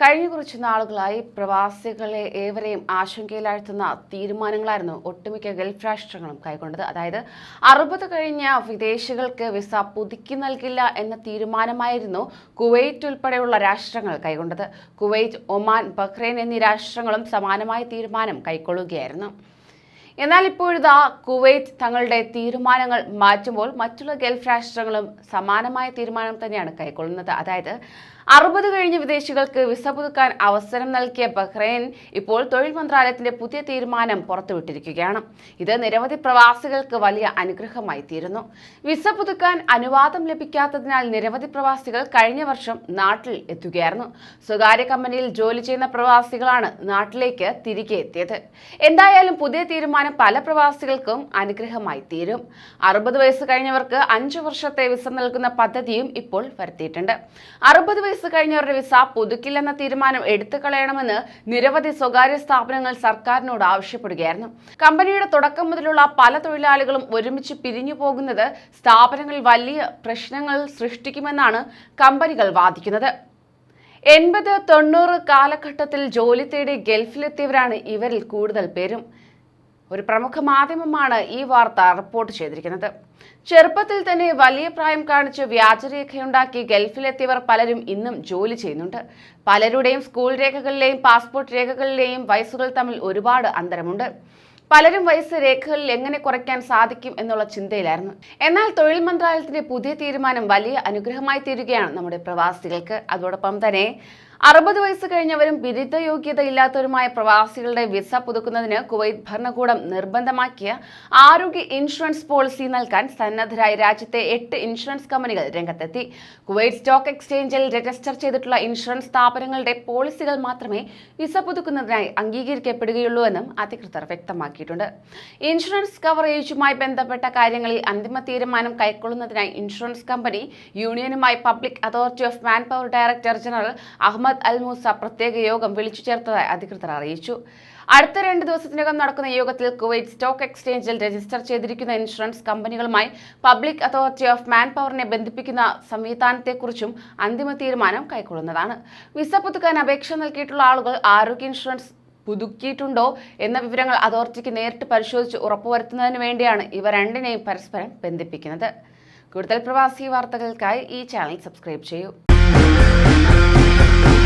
കഴിഞ്ഞ കുറച്ച് നാളുകളായി പ്രവാസികളെ ഏവരെയും ആശങ്കയിലാഴ്ത്തുന്ന തീരുമാനങ്ങളായിരുന്നു ഒട്ടുമിക്ക ഗൾഫ് രാഷ്ട്രങ്ങളും കൈക്കൊണ്ടത്. അതായത് അറുപത് കഴിഞ്ഞ വിദേശികൾക്ക് വിസ പുതുക്കി നൽകില്ല എന്ന തീരുമാനമായിരുന്നു കുവൈറ്റ് ഉൾപ്പെടെയുള്ള രാഷ്ട്രങ്ങൾ കൈക്കൊണ്ടത്. കുവൈറ്റ് ഒമാൻ ബഹ്റൈൻ എന്നീ രാഷ്ട്രങ്ങളും സമാനമായ തീരുമാനം കൈക്കൊള്ളുകയായിരുന്നു. എന്നാൽ ഇപ്പോഴിതാ കുവൈറ്റ് തങ്ങളുടെ തീരുമാനങ്ങൾ മാറ്റുമ്പോൾ മറ്റുള്ള ഗൾഫ് രാഷ്ട്രങ്ങളും സമാനമായ തീരുമാനം തന്നെയാണ് കൈക്കൊള്ളുന്നത്. അതായത് അറുപത് കഴിഞ്ഞ വിദേശികൾക്ക് വിസ പുതുക്കാൻ അവസരം നൽകിയ ബഹ്റൈൻ ഇപ്പോൾ തൊഴിൽ മന്ത്രാലയത്തിന്റെ പുതിയ തീരുമാനം പുറത്തുവിട്ടിരിക്കുകയാണ്. ഇത് നിരവധി പ്രവാസികൾക്ക് വലിയ അനുഗ്രഹമായി തീരുന്നു. വിസ പുതുക്കാൻ അനുവാദം ലഭിക്കാത്തതിനാൽ നിരവധി പ്രവാസികൾ കഴിഞ്ഞ വർഷം നാട്ടിൽ എത്തുകയായിരുന്നു. സ്വകാര്യ കമ്പനിയിൽ ജോലി ചെയ്യുന്ന പ്രവാസികളാണ് നാട്ടിലേക്ക് തിരികെ എത്തിയത്. എന്തായാലും പുതിയ തീരുമാനം പല പ്രവാസികൾക്കും അനുഗ്രഹമായി തീരും. അറുപത് വയസ്സ് കഴിഞ്ഞവർക്ക് അഞ്ചു വർഷത്തെ വിസ നൽകുന്ന പദ്ധതിയും ഇപ്പോൾ വരുത്തിയിട്ടുണ്ട്. അറുപത് വയസ്സ് കഴിഞ്ഞവരുടെ വിസ പുതുക്കില്ലെന്ന തീരുമാനം എടുത്തു കളയണമെന്ന് നിരവധി സ്വകാര്യ സ്ഥാപനങ്ങൾ സർക്കാരിനോട് ആവശ്യപ്പെടുകയായിരുന്നു. കമ്പനിയുടെ തുടക്കം മുതലുള്ള പല തൊഴിലാളികളും ഒരുമിച്ച് പിരിഞ്ഞു പോകുന്നത് സ്ഥാപനങ്ങളിൽ വലിയ പ്രശ്നങ്ങൾ സൃഷ്ടിക്കുമെന്നാണ് കമ്പനികൾ വാദിക്കുന്നത്. എൺപത് തൊണ്ണൂറ് കാലഘട്ടത്തിൽ ജോലി തേടി ഗൾഫിലെത്തിയവരാണ് ഇവരിൽ കൂടുതൽ പേരും. ഒരു പ്രമുഖ മാധ്യമമാണ് ഈ വാർത്ത റിപ്പോർട്ട് ചെയ്തിരിക്കുന്നത്. ചെറുപ്പത്തിൽ തന്നെ വലിയ പ്രായം കാണിച്ച് വ്യാജരേഖയുണ്ടാക്കി ഗൾഫിലെത്തിയവർ പലരും ഇന്നും ജോലി ചെയ്യുന്നുണ്ട്. പലരുടെയും സ്കൂൾ രേഖകളിലെയും പാസ്പോർട്ട് രേഖകളിലെയും വയസ്സുകൾ തമ്മിൽ ഒരുപാട് അന്തരമുണ്ട്. പലരും വയസ്സ് രേഖകളിൽ എങ്ങനെ കുറയ്ക്കാൻ സാധിക്കും എന്നുള്ള ചിന്തയിലായിരുന്നു. എന്നാൽ തൊഴിൽ മന്ത്രാലയത്തിന്റെ പുതിയ തീരുമാനം വലിയ അനുഗ്രഹമായി തീരുകയാണ് നമ്മുടെ പ്രവാസികൾക്ക്. അതോടൊപ്പം തന്നെ അറുപത് വയസ്സ് കഴിഞ്ഞവരും ബിരുദ യോഗ്യത ഇല്ലാത്തവരുമായ പ്രവാസികളുടെ വിസ പുതുക്കുന്നതിന് കുവൈത്ത് ഭരണകൂടം നിർബന്ധമാക്കിയ ആരോഗ്യ ഇൻഷുറൻസ് പോളിസി നൽകാൻ സന്നദ്ധരായ രാജ്യത്തെ എട്ട് ഇൻഷുറൻസ് കമ്പനികൾ രംഗത്തെത്തി. കുവൈറ്റ് സ്റ്റോക്ക് എക്സ്ചേഞ്ചിൽ രജിസ്റ്റർ ചെയ്തിട്ടുള്ള ഇൻഷുറൻസ് സ്ഥാപനങ്ങളുടെ പോളിസികൾ മാത്രമേ വിസ പുതുക്കുന്നതിനായി അംഗീകരിക്കപ്പെടുകയുള്ളൂ എന്നും അധികൃതർ വ്യക്തമാക്കിയിട്ടുണ്ട്. ഇൻഷുറൻസ് കവറേജുമായി ബന്ധപ്പെട്ട കാര്യങ്ങളിൽ അന്തിമ തീരുമാനം കൈക്കൊള്ളുന്നതിനായി insurance company യൂണിയനുമായി public authority of man power director general Ahmad Al Musa പ്രത്യേക യോഗം വിളിച്ചു ചേർത്തതായി അധികൃതർ അറിയിച്ചു. അടുത്ത രണ്ട് ദിവസത്തിനകം നടക്കുന്ന യോഗത്തിൽ കുവൈറ്റ് സ്റ്റോക്ക് എക്സ്ചേഞ്ചിൽ രജിസ്റ്റർ ചെയ്തിരിക്കുന്ന ഇൻഷുറൻസ് കമ്പനികളുമായി പബ്ലിക് അതോറിറ്റി ഓഫ് മാൻ പവറിനെ ബന്ധിപ്പിക്കുന്ന സംവിധാനത്തെക്കുറിച്ചും അന്തിമ തീരുമാനം കൈക്കൊള്ളുന്നതാണ്. വിസ പുതുക്കാൻ അപേക്ഷ നൽകിയിട്ടുള്ള ആളുകൾ ആരോഗ്യ ഇൻഷുറൻസ് പുതുക്കിയിട്ടുണ്ടോ എന്ന വിവരങ്ങൾ അതോറിറ്റിക്ക് നേരിട്ട് പരിശോധിച്ച് ഉറപ്പുവരുത്തുന്നതിന് വേണ്ടിയാണ് ഇവ രണ്ടിനെയും പരസ്പരം ബന്ധിപ്പിക്കുന്നത്. കൂടുതൽ പ്രവാസി വാർത്തകൾക്കായി ഈ ചാനൽ സബ്സ്ക്രൈബ് ചെയ്യൂ. Thank you.